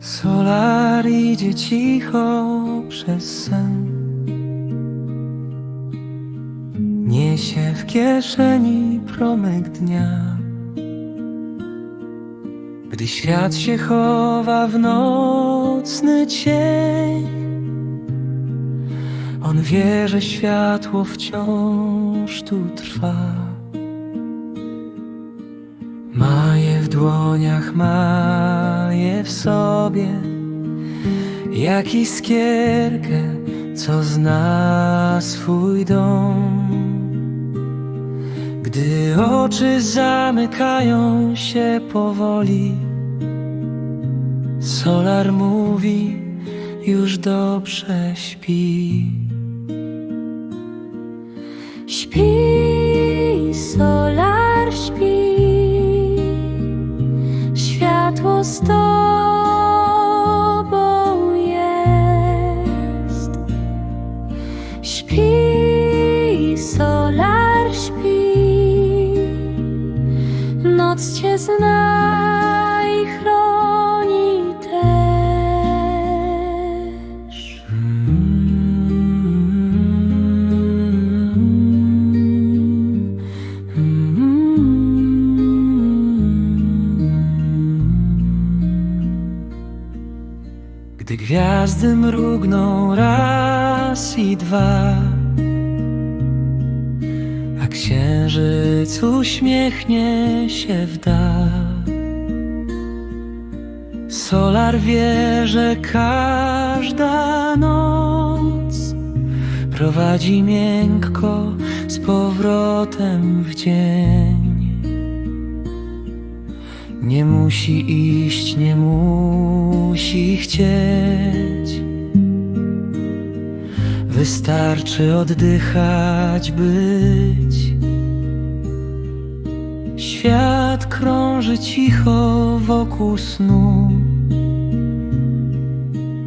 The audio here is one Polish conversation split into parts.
Solar idzie cicho przez sen. Niesie w kieszeni promyk dnia. Gdy świat się chowa w nocny cień On wie, że światło wciąż tu trwa. Ma je w dłoniach, ma je w sobie Jak iskierkę, co zna swój dom. Gdy oczy zamykają się powoli Solar mówi, już dobrze śpi. Śpi, światło z tobą jest. Śpi, solar śpi, noc cię zna i chroni Gdy gwiazdy mrugną raz i dwa A księżyc uśmiechnie się w Solar wie, że każda noc Prowadzi miękko z powrotem w dzień nie musi iść, nie musi chcieć. Wystarczy oddychać, być. Świat krąży cicho wokół snu,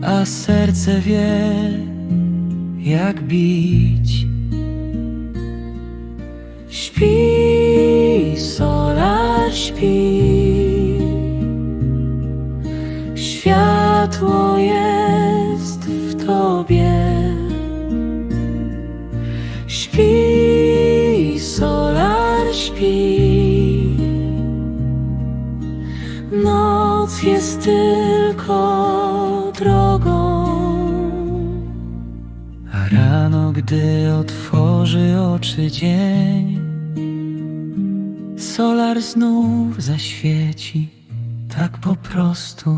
a serce wie, jak bić. Światło jest w tobie. Śpi, solar śpi. Noc jest tylko drogą. A rano, gdy otworzy oczy dzień, solar znów zaświeci, tak po prostu